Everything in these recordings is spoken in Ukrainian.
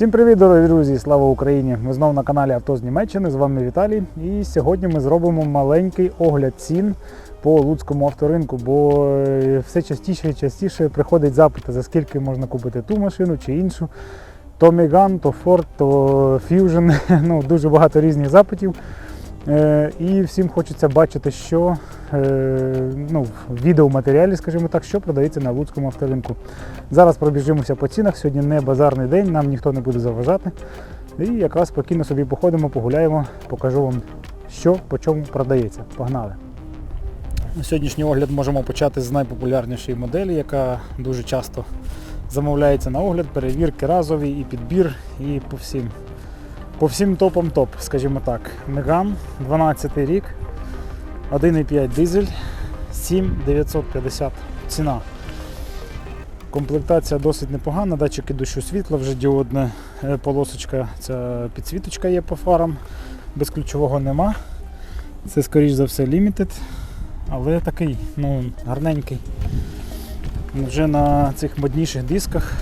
Всім привіт, дорогі друзі! Слава Україні! Ми знову на каналі Авто з Німеччини. З вами Віталій. І сьогодні ми зробимо маленький огляд цін по луцькому авторинку, бо е, все частіше і частіше приходить запити, за скільки можна купити ту машину чи іншу. То Меган, то Ford, то Fusion. Ну, дуже багато різних запитів. Е, І всім хочеться бачити, що е, ну, в відеоматеріалі, скажімо так, що продається на луцькому авторинку. Зараз пробіжимося по цінах. Сьогодні не базарний день, нам ніхто не буде заважати. І якраз спокійно собі походимо, погуляємо, покажу вам, що по чому продається. Погнали! Сьогоднішній огляд можемо почати з найпопулярнішої моделі, яка дуже часто замовляється на огляд, перевірки разові і підбір, і по всім. По всім топам топ, скажімо так. Меган, 12 рік, 1,5 дизель, 7950 ціна. Комплектація досить непогана, датчики дощу світла, вже діодна е, полосочка, ця підсвіточка є по фарам, безключового нема. Це скоріш за все Limited, але такий, ну, гарненький. Вже на цих модніших дисках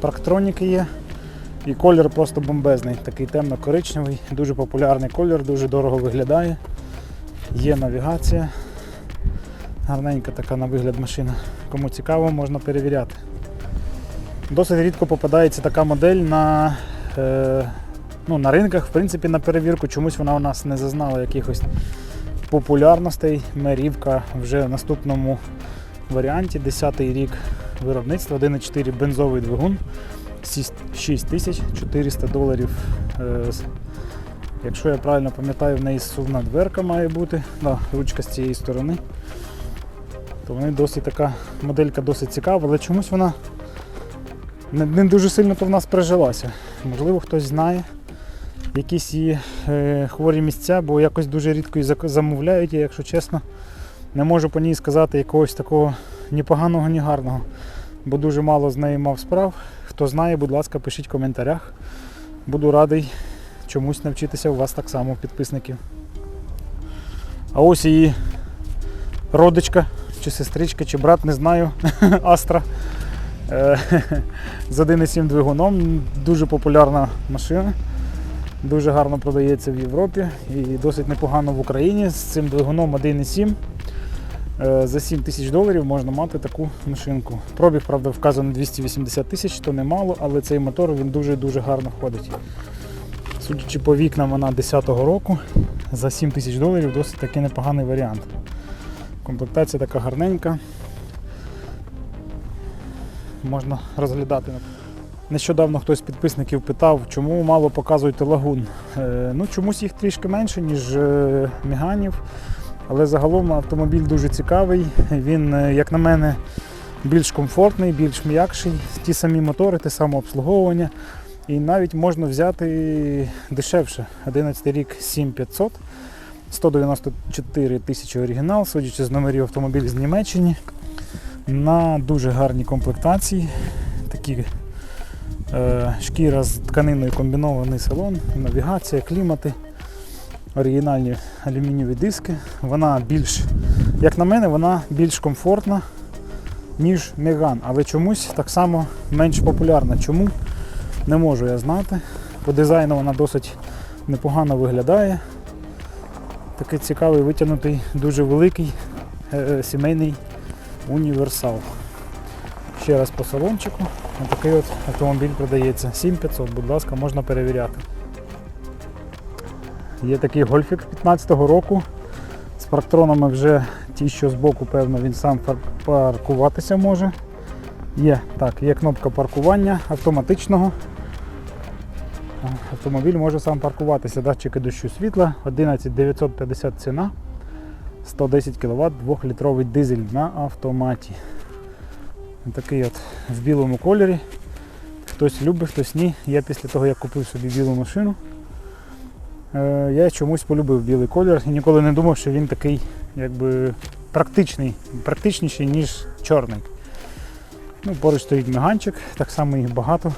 парктроніки є. І колір просто бомбезний, такий темно-коричневий, дуже популярний колір, дуже дорого виглядає. Є навігація. Гарненька така на вигляд машина. Кому цікаво, можна перевіряти. Досить рідко попадається така модель на, е, ну, на ринках, в принципі, на перевірку. Чомусь вона у нас не зазнала якихось популярностей. Мерівка вже в наступному варіанті, 10-й рік виробництва, 1,4 бензовий двигун. 6400 доларів. Е, Якщо я правильно пам'ятаю, в неї сувна дверка має бути, да, ручка з цієї сторони. То вони досить така моделька досить цікава, але чомусь вона не, дуже сильно то в нас прижилася. Можливо, хтось знає якісь її е, хворі місця, бо якось дуже рідко її замовляють, і якщо чесно, не можу по ній сказати якогось такого ні поганого, ні гарного, бо дуже мало з нею мав справ. Хто знає, будь ласка, пишіть в коментарях. Буду радий чомусь навчитися у вас так само, підписників. А ось її родичка, чи сестричка, чи брат, не знаю, Астра. Е, З 1,7 двигуном. Дуже популярна машина. Дуже гарно продається в Європі і досить непогано в Україні. З цим двигуном 1,7. Е, За 7 тисяч доларів можна мати таку машинку. Пробіг, правда, вказано 280 тисяч, то немало, але цей мотор він дуже-дуже гарно ходить. Судячи по вікнам, вона 10-го року. За 7 тисяч доларів досить таки непоганий варіант. Комплектація така гарненька. Можна розглядати. Нещодавно хтось з підписників питав, чому мало показуєте лагун. Е, ну, чомусь їх трішки менше, ніж е, міганів. Але загалом автомобіль дуже цікавий. Він, е, як на мене, більш комфортний, більш м'якший. Ті самі мотори, те саме обслуговування. І навіть можна взяти дешевше. 11 рік 7500, 194 тисячі оригінал, судячи з номерів автомобіль з Німеччини. На дуже гарній комплектації. Такі е, шкіра з тканиною комбінований салон, навігація, клімати оригінальні алюмінієві диски. Вона більш, як на мене, вона більш комфортна, ніж Megane, але чомусь так само менш популярна. Чому? Не можу я знати. По дизайну вона досить непогано виглядає. Такий цікавий, витягнутий, дуже великий е, сімейний універсал. Ще раз по салончику. Такий от автомобіль продається. 7500, будь ласка, можна перевіряти. Є такий гольфік 15-го року. З парктронами вже ті, що збоку, певно, він сам паркуватися може. Є, так, є кнопка паркування автоматичного. Автомобіль може сам паркуватися, датчики дощу світла, 11950 ціна, 110 кВт, 2-літровий дизель на автоматі. Такий от в білому кольорі. Хтось любить, хтось ні. Я після того, як купив собі білу машину, я чомусь полюбив білий колір і ніколи не думав, що він такий якби практичний, практичніший, ніж чорний. Ну, поруч стоїть меганчик, так само їх багато.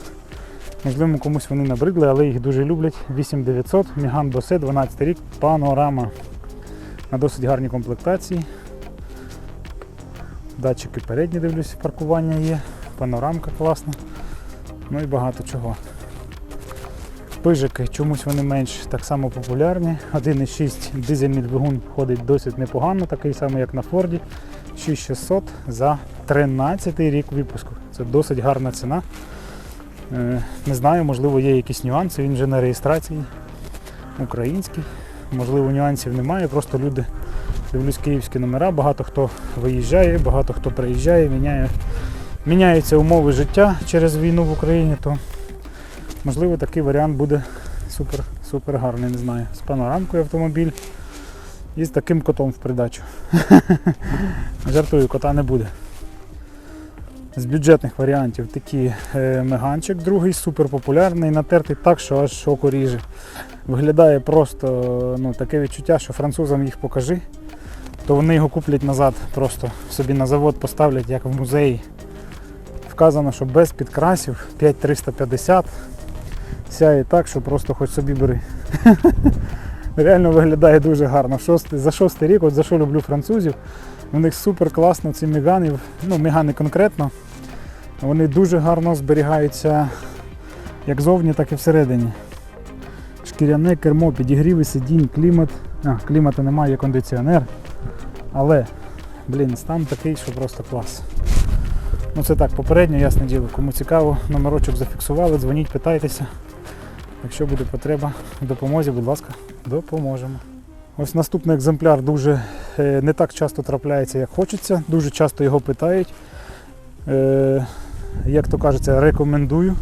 Можливо, комусь вони набридли, але їх дуже люблять. 8900, Міган Босе, 12 рік, панорама. На досить гарній комплектації. Датчики передні дивлюсь, паркування є, панорамка класна. Ну і багато чого. Пижики чомусь вони менш так само популярні. 1,6 дизельний двигун ходить досить непогано, такий самий, як на Форді. 6600 за 13 рік випуску. Це досить гарна ціна. Е, Не знаю, можливо, є якісь нюанси. Він вже на реєстрації український. Можливо, нюансів немає. Просто люди дивлюсь київські номера. Багато хто виїжджає, багато хто приїжджає, міняє, міняються умови життя через війну в Україні, то можливо такий варіант буде супер, супер гарний, не знаю. З панорамкою автомобіль і з таким котом в придачу. Жартую, кота не буде. З бюджетних варіантів такий е, меганчик, другий супер популярний, натертий так, що аж око ріже. Виглядає просто ну, таке відчуття, що французам їх покажи, то вони його куплять назад, просто собі на завод поставлять, як в музеї. Вказано, що без підкрасів 5350 сяє так, що просто хоч собі бери. Реально виглядає дуже гарно. Шостий, за шостий рік, от за що люблю французів, у них супер класно ці мігани, ну мігани конкретно, вони дуже гарно зберігаються як зовні, так і всередині. Шкіряне кермо, підігріви сидінь, клімат. А, клімату немає, кондиціонер. Але, блін, стан такий, що просто клас. Ну це так, попередньо, ясне діло. Кому цікаво, номерочок зафіксували, дзвоніть, питайтеся. Якщо буде потреба допомозі, будь ласка, допоможемо. Ось наступний екземпляр дуже е, не так часто трапляється, як хочеться. Дуже часто його питають. Е, як то кажеться, рекомендую.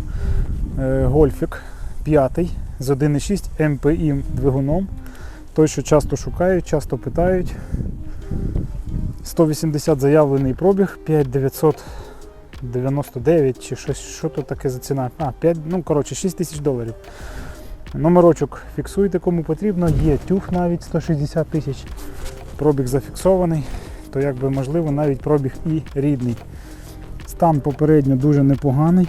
Е, Гольфік 5 з 1,6 МПІ двигуном. Той, що часто шукають, часто питають. 180 заявлений пробіг, 5999 чи щось, що то таке за ціна. А, 5, ну коротше, 6 тисяч доларів. Номерочок фіксуйте, кому потрібно. Є тюг навіть 160 тисяч. Пробіг зафіксований, то якби можливо навіть пробіг і рідний. Стан попередньо дуже непоганий.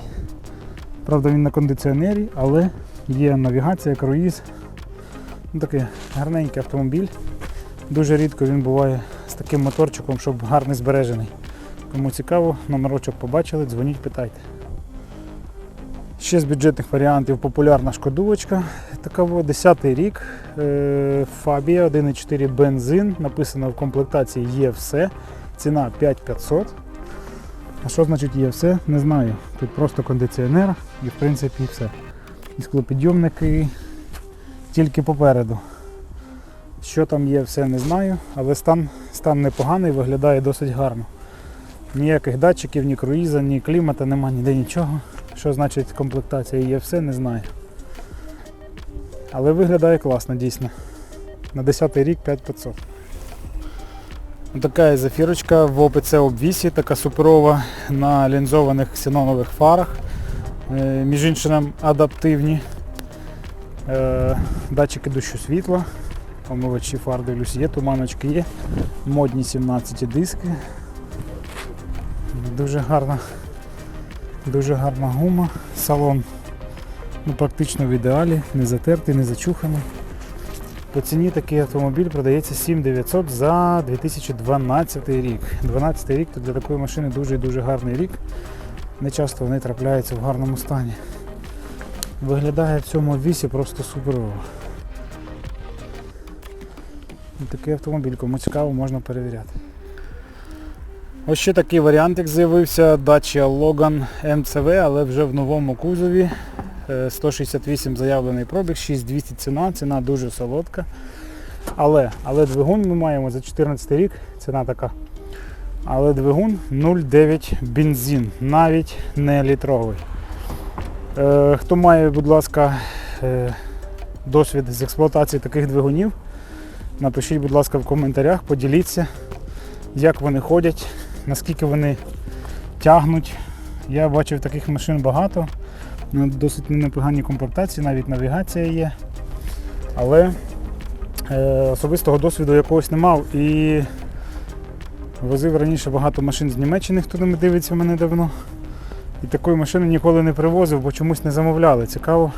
Правда, він на кондиціонері, але є навігація, круїз. Ну, такий гарненький автомобіль. Дуже рідко він буває з таким моторчиком, щоб гарний збережений. Кому цікаво, номерочок побачили, дзвоніть, питайте. Ще з бюджетних варіантів популярна шкодувочка. Така во, 10 рік. Е, Фабія 1,4 бензин. Написано в комплектації є все. Ціна 5500. А що значить є все? Не знаю. Тут просто кондиціонер і в принципі все. І склопідйомники тільки попереду. Що там є, все не знаю, але стан, стан непоганий, виглядає досить гарно. Ніяких датчиків, ні круїза, ні клімата, нема ніде нічого. Що значить комплектація є все, не знаю. Але виглядає класно, дійсно. На 10 рік 5500. Така є зафірочка в ОПЦ обвісі, така суперова на лінзованих ксенонових фарах. Е, Між іншим адаптивні. Е, Датчики дощу світла, омивачі фар дивлюсь, є, туманочки є, модні 17 диски. Дуже гарна, дуже гарна гума, салон ну, практично в ідеалі, не затертий, не зачуханий. По ціні такий автомобіль продається 7900 за 2012 рік. 12 рік то для такої машини дуже і дуже гарний рік. Не часто вони трапляються в гарному стані. Виглядає в цьому вісі просто суперово. Такий автомобіль, кому цікаво, можна перевіряти. Ось ще такий варіантик з'явився Dacia Logan MCV, але вже в новому кузові. Е, 168 заявлений пробіг, 6200 ціна, ціна дуже солодка. Але, але двигун ми маємо за 14 рік, ціна така. Але двигун 0,9 бензин, навіть не літровий. Е, хто має, будь ласка, е, досвід з експлуатації таких двигунів, напишіть, будь ласка, в коментарях, поділіться, як вони ходять, наскільки вони тягнуть. Я бачив таких машин багато, на досить непогані комплектації, навіть навігація є. Але е, особистого досвіду якогось не мав і возив раніше багато машин з Німеччини, хто не дивиться мене давно. І такої машини ніколи не привозив, бо чомусь не замовляли. Цікаво,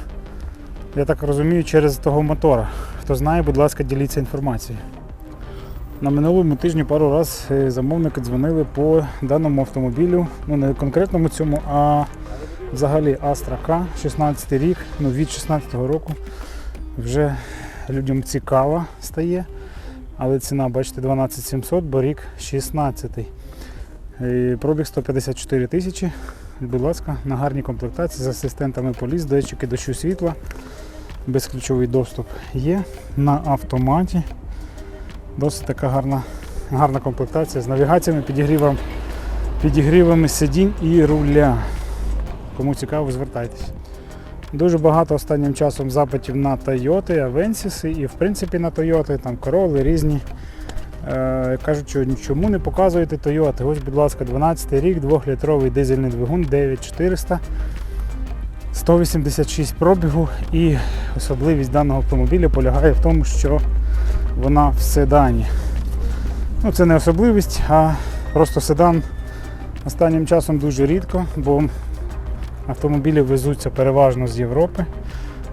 я так розумію, через того мотора. Хто знає, будь ласка, діліться інформацією. На минулому тижні пару раз е, замовники дзвонили по даному автомобілю, ну не конкретному цьому, а Взагалі Astra K, 16 рік, ну від 16 року вже людям цікаво стає. Але ціна, бачите, 12700, бо рік 16. І пробіг 154 тисячі. Будь ласка, на гарній комплектації з асистентами поліс, датчики дощу світла, безключовий доступ є на автоматі. Досить така гарна, гарна комплектація з навігаціями, підігрівом, підігрівами сидінь і руля. Кому цікаво, звертайтеся. Дуже багато останнім часом запитів на Toyota, Avensis і в принципі на Toyota, там Corolla різні. Е, кажуть, що чому не показуєте Toyota. Ось, будь ласка, 12 рік, 2-літровий дизельний двигун 9400, 186 пробігу. І особливість даного автомобіля полягає в тому, що вона в седані. Ну, це не особливість, а просто седан останнім часом дуже рідко, бо автомобілі везуться переважно з Європи,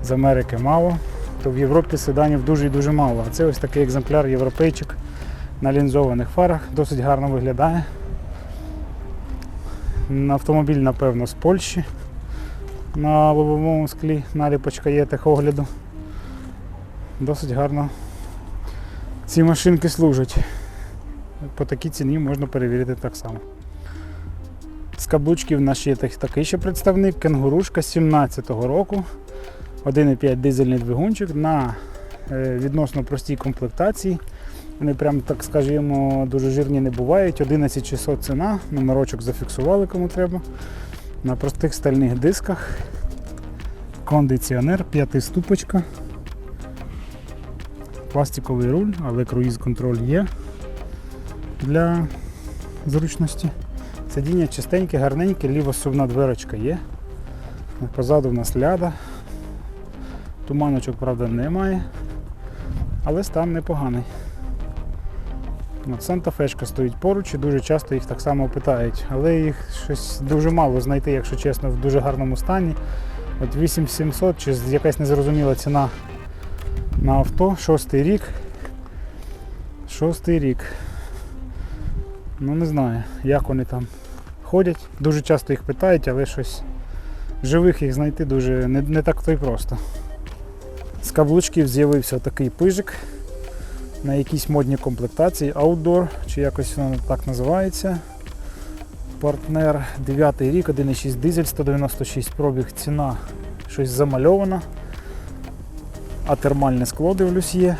з Америки мало. То в Європі седанів дуже і дуже мало. А це ось такий екземпляр європейчик на лінзованих фарах, досить гарно виглядає. Автомобіль, напевно, з Польщі. На лобовому склі наліпочка є техогляду. Досить гарно ці машинки служать. По такій ціні можна перевірити так само. З каблучків в нас є такий ще представник, кенгурушка 17-го року. 1,5 дизельний двигунчик на е, відносно простій комплектації. Вони прям, так скажімо, дуже жирні не бувають. 11600 ціна, номерочок зафіксували кому треба. На простих стальних дисках. Кондиціонер, п'ятиступочка. Пластиковий руль, але круїз-контроль є для зручності. Сидіння чистеньке, гарненьке, лівосувна дверочка є. Позаду в нас ляда. Туманочок, правда, немає, але стан непоганий. От Санта-Фешка стоїть поруч і дуже часто їх так само питають, але їх щось дуже мало знайти, якщо чесно, в дуже гарному стані. От 8700 чи якась незрозуміла ціна на авто, шостий рік. Шостий рік. Ну не знаю, як вони там ходять. Дуже часто їх питають, але щось живих їх знайти дуже не, не так то й просто. З каблучків з'явився такий пижик на якійсь модній комплектації Outdoor, чи якось воно так називається. Партнер 9 рік, 1,6 дизель, 196 пробіг, ціна щось замальована. А термальне скло дивлюсь є.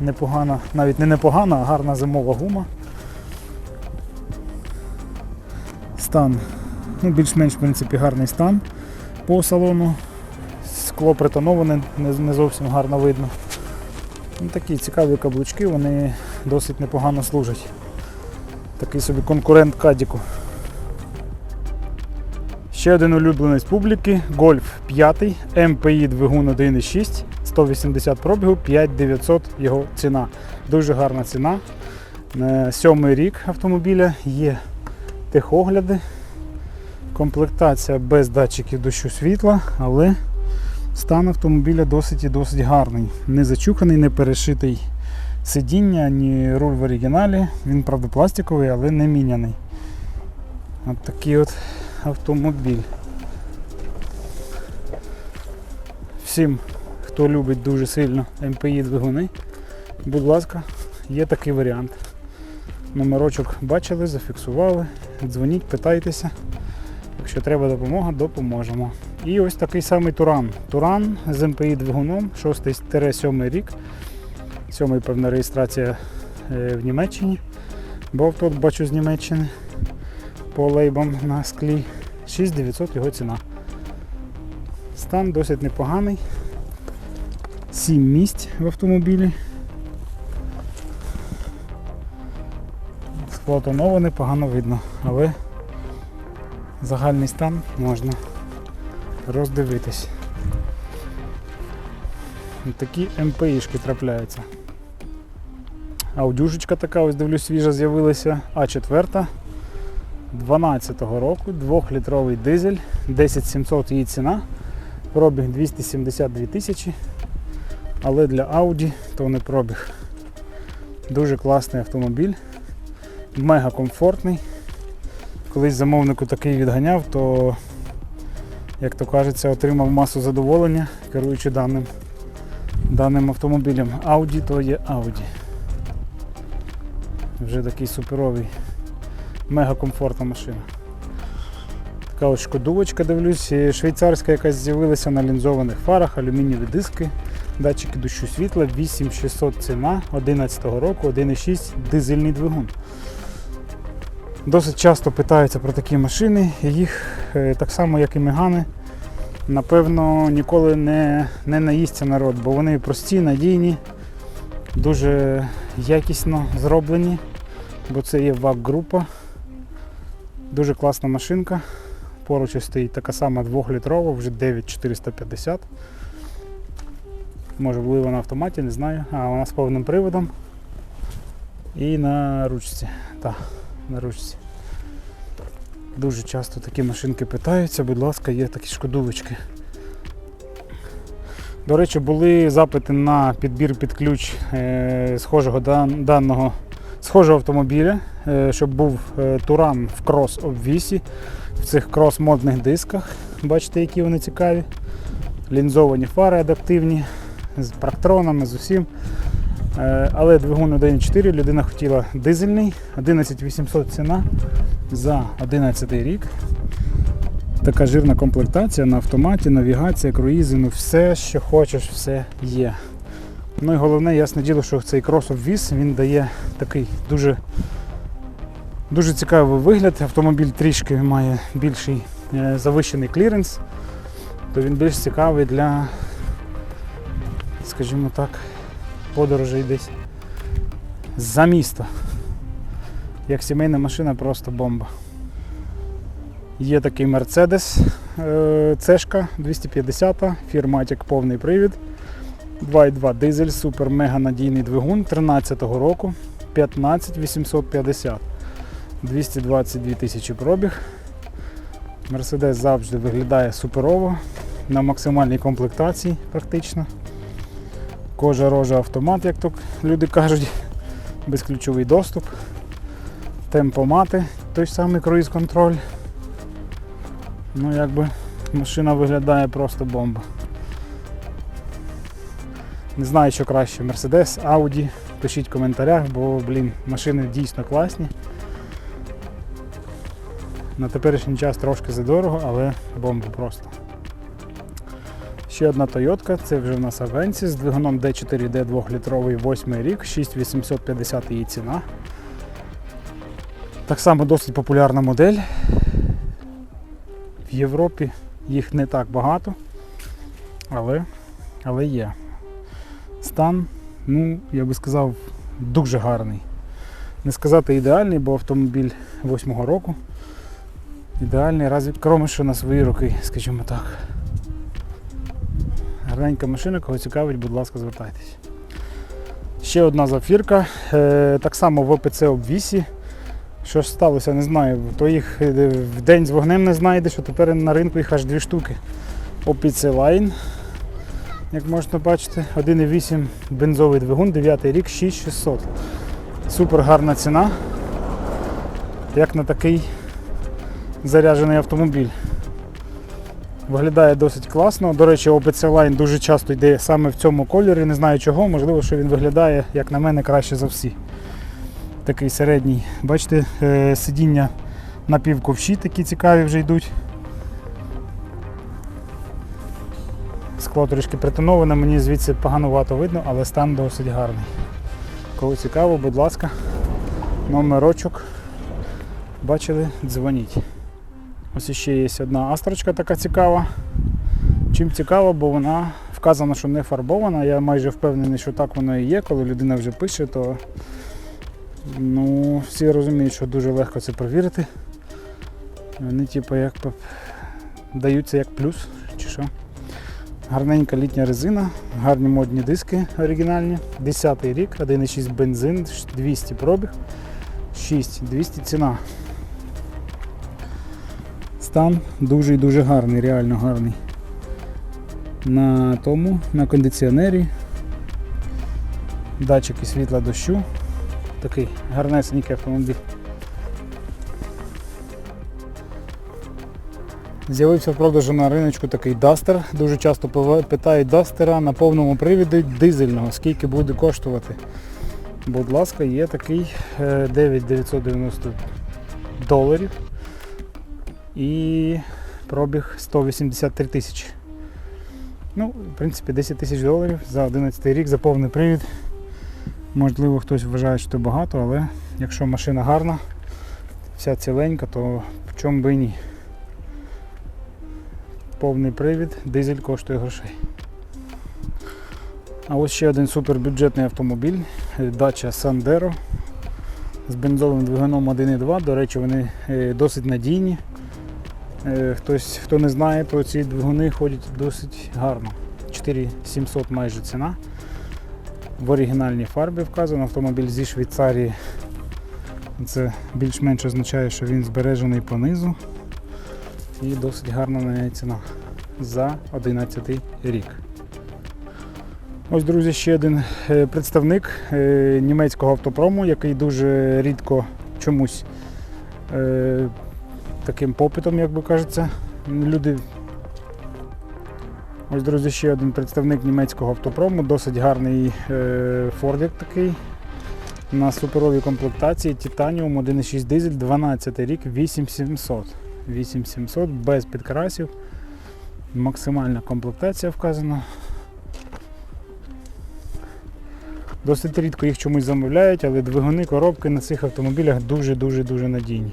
Непогана, навіть не непогана, а гарна зимова гума. Стан, ну, більш-менш в принципі гарний стан по салону. Скло притоноване, не, не зовсім гарно видно. Ну, такі цікаві каблучки, вони досить непогано служать. Такий собі конкурент Кадіку. Ще один улюбленець публіки Golf 5, MPI двигун 1.6, 180 пробігу, 5900 його ціна. Дуже гарна ціна. Е, Сьомий рік автомобіля є техогляди. Комплектація без датчиків дощу світла, але стан автомобіля досить і досить гарний. Не зачуханий, не перешитий сидіння, ні руль в оригіналі. Він, правда, пластиковий, але не міняний. От такий от автомобіль. Всім, хто любить дуже сильно МПІ двигуни, будь ласка, є такий варіант. Номерочок бачили, зафіксували. Дзвоніть, питайтеся. Якщо треба допомога, допоможемо. І ось такий самий Туран. Туран з МПІ двигуном, 6-7 рік. Сьомий, певна, реєстрація е, в Німеччині. Бо авто бачу з Німеччини по лейбам на склі. 6900 його ціна. Стан досить непоганий. 7 місць в автомобілі. Скло тоноване, погано видно, але загальний стан можна роздивитись. Такі МПІшки трапляються. Аудюшечка така, ось дивлюсь, свіжа з'явилася. А4 12-го року, 2-літровий дизель, 10700 її ціна, пробіг 272 тисячі, але для Audi то не пробіг. Дуже класний автомобіль, мега комфортний. Колись замовнику такий відганяв, то як то кажеться, отримав масу задоволення, керуючи даним, даним автомобілем. Audi то є Audi. Вже такий суперовий, мега комфортна машина. Така ось шкодувочка, дивлюсь, швейцарська якась з'явилася на лінзованих фарах, алюмінієві диски, датчики дощу світла, 8600 ціна 11 року, 1,6 дизельний двигун. Досить часто питаються про такі машини, їх е, так само, як і Мегани, напевно, ніколи не, не наїсться народ, бо вони прості, надійні, дуже якісно зроблені, бо це є ВАК-група. Дуже класна машинка. Поруч стоїть така сама 2-літрова, вже 9450. Може були на автоматі, не знаю. А вона з повним приводом. І на ручці. Так, на ручці. Дуже часто такі машинки питаються, будь ласка, є такі шкодувочки. До речі, були запити на підбір під ключ е, схожого даного схожого автомобіля, е, щоб був е, Туран в крос обвісі, в цих крос-модних дисках. Бачите, які вони цікаві. Лінзовані фари адаптивні, з парктронами, з усім. Е, Але двигун 1.4 людина хотіла дизельний, 11800 ціна за 11 рік. Така жирна комплектація на автоматі, навігація, круїзи, ну все, що хочеш, все є. Ну і головне, ясне діло, що цей крос-обвіз він дає такий дуже, дуже цікавий вигляд. Автомобіль трішки має більший е, завищений кліренс, то він більш цікавий для, скажімо так, подорожей десь за місто. Як сімейна машина, просто бомба. Є такий Mercedes Цешка 250, фірматик повний привід. 2.2 дизель, супер мега надійний двигун 13-го року 15850. 222 тисячі пробіг. Мерседес завжди виглядає суперово, на максимальній комплектації практично. Кожа рожа автомат, як то люди кажуть, безключовий доступ, темпомати, той самий круїз-контроль. Ну, якби машина виглядає просто бомба. Не знаю, що краще, Mercedes, Audi. Пишіть в коментарях, бо, блін, машини дійсно класні. На теперішній час трошки задорого, але бомба просто. Ще одна Toyota, це вже в нас Avensis з двигуном D4D 2-літровий 8 рік, 6850 її ціна. Так само досить популярна модель. В Європі їх не так багато, але, але є. Стан, ну, я би сказав, дуже гарний. Не сказати ідеальний, бо автомобіль 8-го року. Ідеальний, разві кроме що на свої роки, скажімо так. Гарненька машина, кого цікавить, будь ласка, звертайтесь. Ще одна зафірка, е, так само в ОПЦ обвісі. Що ж сталося, не знаю. То їх е, в день з вогнем не знайдеш, що тепер на ринку їх аж дві штуки. OPC Line, як можна бачити, 1,8 бензовий двигун, 9 рік, 6600. Супер гарна ціна. Як на такий заряджений автомобіль. Виглядає досить класно. До речі, OPC Line дуже часто йде саме в цьому кольорі, не знаю чого, можливо, що він виглядає, як на мене, краще за всі такий середній. Бачите, е, сидіння напівковші такі цікаві вже йдуть. Скло трішки притоноване, мені звідси поганувато видно, але стан досить гарний. Кого цікаво, будь ласка, номерочок. Бачили, дзвоніть. Ось ще є одна астрочка така цікава. Чим цікаво, бо вона вказано, що не фарбована. Я майже впевнений, що так воно і є. Коли людина вже пише, то Ну, всі розуміють, що дуже легко це провірити. Вони типу як даються як плюс чи що. Гарненька літня резина, гарні модні диски оригінальні. 10 рік, 1,6 бензин, 200 пробіг, 6200 ціна. Стан дуже і дуже гарний, реально гарний. На тому, на кондиціонері. Датчики світла дощу. Такий гарнесенький автомобіль. З'явився в продажу на риночку такий Duster. Дуже часто питають Duster на повному привіді дизельного, скільки буде коштувати. Будь ласка, є такий е, 9990 доларів і пробіг 183 тисячі. Ну, в принципі, 10 тисяч доларів за 11 рік за повний привід. Можливо, хтось вважає, що це багато, але якщо машина гарна, вся ціленька, то в чому би і ні. Повний привід, дизель коштує грошей. А ось ще один супербюджетний автомобіль Dacia Sandero з бензовим двигуном 1.2. До речі, вони е, досить надійні. Е, Хтось, хто не знає, то ці двигуни ходять досить гарно. 4700 майже ціна. В оригінальній фарбі вказано автомобіль зі Швейцарії. Це більш-менш означає, що він збережений по низу. І досить гарна на неї ціна за 11 рік. Ось, друзі, ще один е, представник е, німецького автопрому, який дуже рідко чомусь таким попитом, як би кажеться, люди. Ось, друзі, ще один представник німецького автопрому, досить гарний е, фордик такий. На суперовій комплектації Titanium 1.6 дизель, 12 рік, 8700. 8700 без підкрасів. Максимальна комплектація вказана. Досить рідко їх чомусь замовляють, але двигуни, коробки на цих автомобілях дуже-дуже-дуже надійні.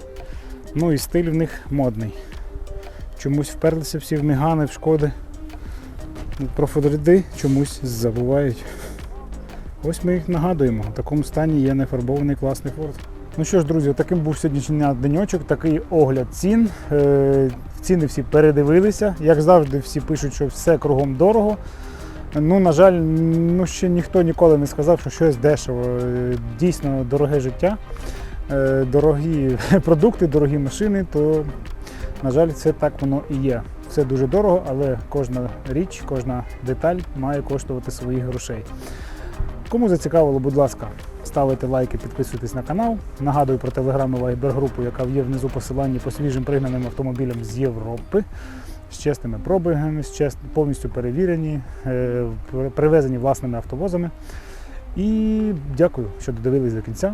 Ну і стиль в них модний. Чомусь вперлися всі в мігани, в шкоди. Про фоторяди чомусь забувають. Ось ми їх нагадуємо. В такому стані є нефарбований класний форт. Ну що ж, друзі, таким був сьогоднішній денечок, такий огляд цін. Е, Ціни всі передивилися. Як завжди, всі пишуть, що все кругом дорого. Ну, на жаль, ну, ще ніхто ніколи не сказав, що щось дешево. Е, Дійсно дороге життя, дорогі продукти, дорогі машини, то, на жаль, це так воно і є. Все дуже дорого, але кожна річ, кожна деталь має коштувати своїх грошей. Кому зацікавило, будь ласка, ставите лайки, підписуйтесь на канал. Нагадую про телеграм і яка є внизу посиланні по свіжим пригнаним автомобілям з Європи. З чесними пробігами, з чес... повністю перевірені, е, привезені власними автовозами. І дякую, що додивились до кінця.